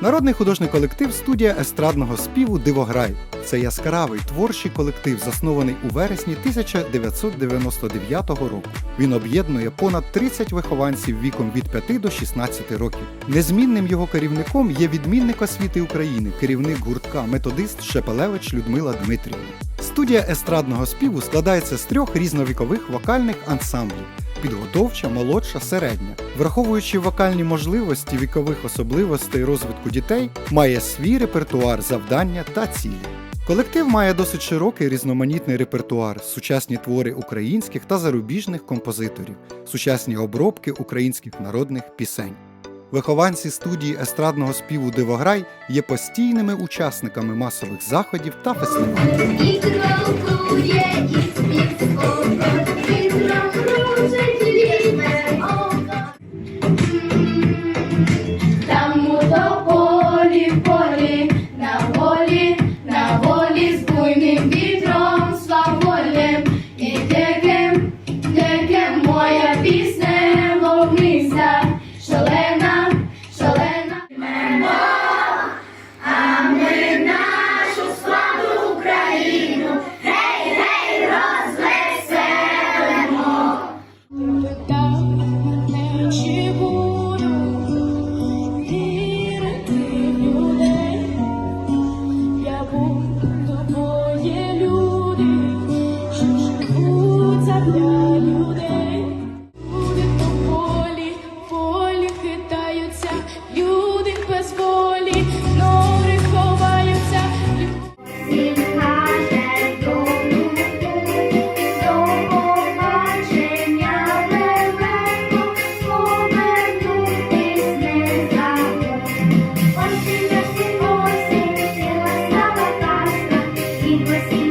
Народний художній колектив студія естрадного співу Дивограй. Це яскравий творчий колектив, заснований у вересні 1999 року. Він об'єднує понад 30 вихованців віком від 5 до 16 років. Незмінним його керівником є відмінник освіти України, керівник гуртка методист Шепелевич Людмила Дмитрівна. Студія естрадного співу складається з трьох різновікових вокальних ансамблів підготовча, молодша, середня. Враховуючи вокальні можливості вікових особливостей розвитку дітей, має свій репертуар, завдання та цілі. Колектив має досить широкий різноманітний репертуар, сучасні твори українських та зарубіжних композиторів, сучасні обробки українських народних пісень. Вихованці студії естрадного співу Дивограй є постійними учасниками масових заходів та фестивалів. poli, poli. Осінь, осінь, осінь, осінь, осінь, осінь, осінь, осінь, осінь,